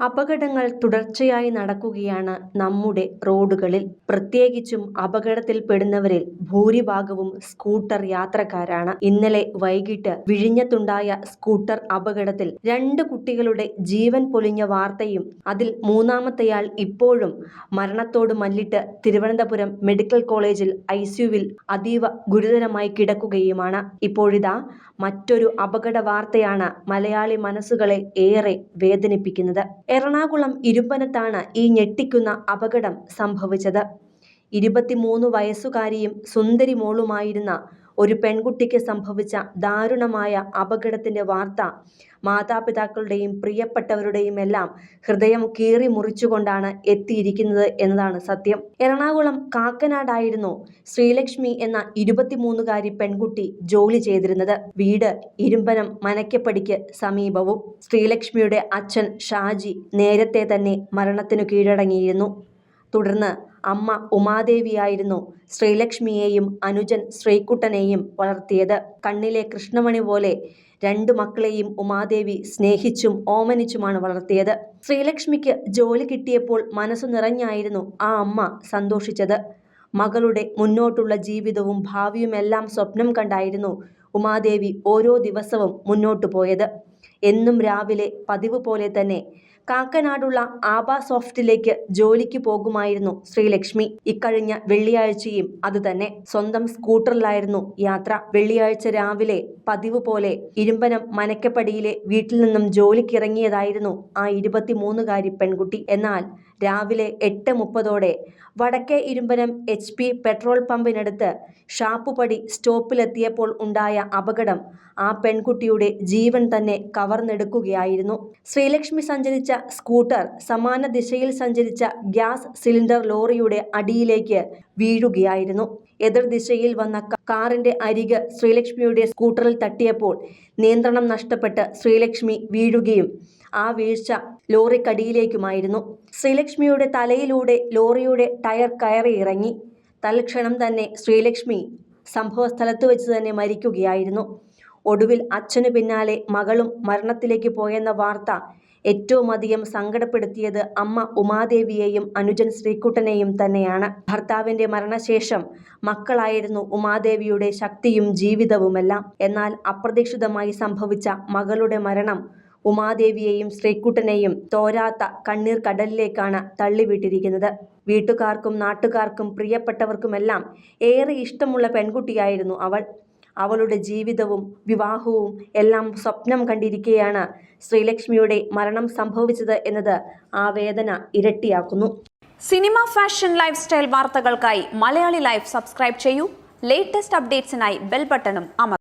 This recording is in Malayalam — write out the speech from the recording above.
അപകടങ്ങൾ തുടർച്ചയായി നടക്കുകയാണ് നമ്മുടെ റോഡുകളിൽ. പ്രത്യേകിച്ചും അപകടത്തിൽപ്പെടുന്നവരിൽ ഭൂരിഭാഗവും സ്കൂട്ടർ യാത്രക്കാരാണ്. ഇന്നലെ വൈകിട്ട് വിഴിഞ്ഞത്തുണ്ടായ സ്കൂട്ടർ അപകടത്തിൽ രണ്ട് കുട്ടികളുടെ ജീവൻ പൊലിഞ്ഞ വാർത്തയും അതിൽ മൂന്നാമത്തെയാൾ ഇപ്പോഴും മരണത്തോട് മല്ലിട്ട് തിരുവനന്തപുരം മെഡിക്കൽ കോളേജിൽ ഐസിയുവിൽ അതീവ ഗുരുതരമായി കിടക്കുകയുമാണ്. ഇപ്പോഴിതാ മറ്റൊരു അപകട വാർത്തയാണ് മലയാളി മനസ്സുകളെ ഏറെ വേദനിപ്പിക്കുന്നത്. എറണാകുളം ഇരുമ്പനത്താണ് ഈ ഞെട്ടിക്കുന്ന അപകടം സംഭവിച്ചത്. ഇരുപത്തിമൂന്ന് വയസ്സുകാരിയും സുന്ദരി മോളുമായിരുന്ന ഒരു പെൺകുട്ടിക്ക് സംഭവിച്ച ദാരുണമായ അപകടത്തിന്റെ വാർത്ത മാതാപിതാക്കളുടെയും പ്രിയപ്പെട്ടവരുടെയും എല്ലാം ഹൃദയം കീറി മുറിച്ചുകൊണ്ടാണ് എത്തിയിരിക്കുന്നത് എന്നതാണ് സത്യം. എറണാകുളം കാക്കനാടായിരുന്നു ശ്രീലക്ഷ്മി എന്ന ഇരുപത്തിമൂന്നുകാരി പെൺകുട്ടി ജോലി ചെയ്തിരുന്നത്. വീട് ഇരുമ്പനം മനക്കപ്പടിക്ക് സമീപവും ശ്രീലക്ഷ്മിയുടെ അച്ഛൻ ഷാജി നേരത്തെ തന്നെ മരണത്തിനു കീഴടങ്ങിയിരുന്നു. തുടർന്ന് അമ്മ ഉമാദേവിയായിരുന്നു ശ്രീലക്ഷ്മിയെയും അനുജൻ ശ്രീകുട്ടനെയും വളർത്തിയത്. കണ്ണിലെ കൃഷ്ണമണി പോലെ രണ്ടു മക്കളെയും ഉമാദേവി സ്നേഹിച്ചും ഓമനിച്ചുമാണ് വളർത്തിയത്. ശ്രീലക്ഷ്മിക്ക് ജോലി കിട്ടിയപ്പോൾ മനസ്സു നിറഞ്ഞായിരുന്നു ആ അമ്മ സന്തോഷിച്ചത്. മകളുടെ മുന്നോട്ടുള്ള ജീവിതവും ഭാവിയുമെല്ലാം സ്വപ്നം കണ്ടായിരുന്നു ഉമാദേവി ഓരോ ദിവസവും മുന്നോട്ടു പോയത്. എന്നും രാവിലെ പതിവ് പോലെ തന്നെ കാക്കനാടുള്ള ആബ സോഫ്റ്റിലേക്ക് ജോലിക്ക് പോകുമായിരുന്നു ശ്രീലക്ഷ്മി. ഇക്കഴിഞ്ഞ വെള്ളിയാഴ്ചയും അതുതന്നെ സ്വന്തം സ്കൂട്ടറിലായിരുന്നു യാത്ര. വെള്ളിയാഴ്ച രാവിലെ പതിവ് പോലെ ഇരുമ്പനം മനക്കപ്പടിയിലെ വീട്ടിൽ നിന്നും ജോലിക്കിറങ്ങിയതായിരുന്നു ആ ഇരുപത്തിമൂന്നുകാരി പെൺകുട്ടി. എന്നാൽ രാവിലെ എട്ട് മുപ്പതോടെ വടക്കേ ഇരുമ്പനം എച്ച് പി പെട്രോൾ പമ്പിനടുത്ത് ഷാപ്പുപടി സ്റ്റോപ്പിലെത്തിയപ്പോൾ ഉണ്ടായ അപകടം ആ പെൺകുട്ടിയുടെ ജീവൻ തന്നെ കവർന്നെടുക്കുകയായിരുന്നു. ശ്രീലക്ഷ്മി സഞ്ചരിച്ച സ്കൂട്ടർ സമാന ദിശയിൽ സഞ്ചരിച്ച ഗ്യാസ് സിലിണ്ടർ ലോറിയുടെ അടിയിലേക്ക് വീഴുകയായിരുന്നു. എതിർ ദിശയിൽ വന്ന കാറിന്റെ അരിക് ശ്രീലക്ഷ്മിയുടെ സ്കൂട്ടറിൽ തട്ടിയപ്പോൾ നിയന്ത്രണം നഷ്ടപ്പെട്ട് ശ്രീലക്ഷ്മി വീഴുകയും ആ വീഴ്ച ലോറിക്കടിയിലേക്കുമായിരുന്നു. ശ്രീലക്ഷ്മിയുടെ തലയിലൂടെ ലോറിയുടെ ടയർ കയറി ഇറങ്ങി. തൽക്ഷണം തന്നെ ശ്രീലക്ഷ്മി സംഭവസ്ഥലത്ത് വെച്ച് തന്നെ മരിക്കുകയായിരുന്നു. ഒടുവിൽ അച്ഛനു പിന്നാലെ മകളും മരണത്തിലേക്ക് പോയെന്ന വാർത്ത ഏറ്റവും അധികം സങ്കടപ്പെടുത്തിയത് അമ്മ ഉമാദേവിയെയും അനുജൻ ശ്രീകുട്ടനെയും തന്നെയാണ്. ഭർത്താവിന്റെ മരണശേഷം മക്കളായിരുന്നു ഉമാദേവിയുടെ ശക്തിയും ജീവിതവുമെല്ലാം. എന്നാൽ അപ്രതീക്ഷിതമായി സംഭവിച്ച മകളുടെ മരണം ഉമാദേവിയെയും ശ്രീക്കുട്ടനെയും തോരാത്ത കണ്ണീർ കടലിലേക്കാണ് തള്ളിവിട്ടിരിക്കുന്നത്. വീട്ടുകാർക്കും നാട്ടുകാർക്കും പ്രിയപ്പെട്ടവർക്കുമെല്ലാം ഏറെ ഇഷ്ടമുള്ള പെൺകുട്ടിയായിരുന്നു അവൾ. അവളുടെ ജീവിതവും വിവാഹവും എല്ലാം സ്വപ്നം കണ്ടിരിക്കെയാണ് ശ്രീലക്ഷ്മിയുടെ മരണം സംഭവിച്ചത് എന്നത് ആ വേദന ഇരട്ടിയാക്കുന്നു. സിനിമ ഫാഷൻ ലൈഫ് സ്റ്റൈൽ വാർത്തകൾക്കായി മലയാളി ലൈഫ് സബ്സ്ക്രൈബ് ചെയ്യൂ. ലേറ്റസ്റ്റ് അപ്ഡേറ്റ്സിനായി ബെൽ ബട്ടണും അമർ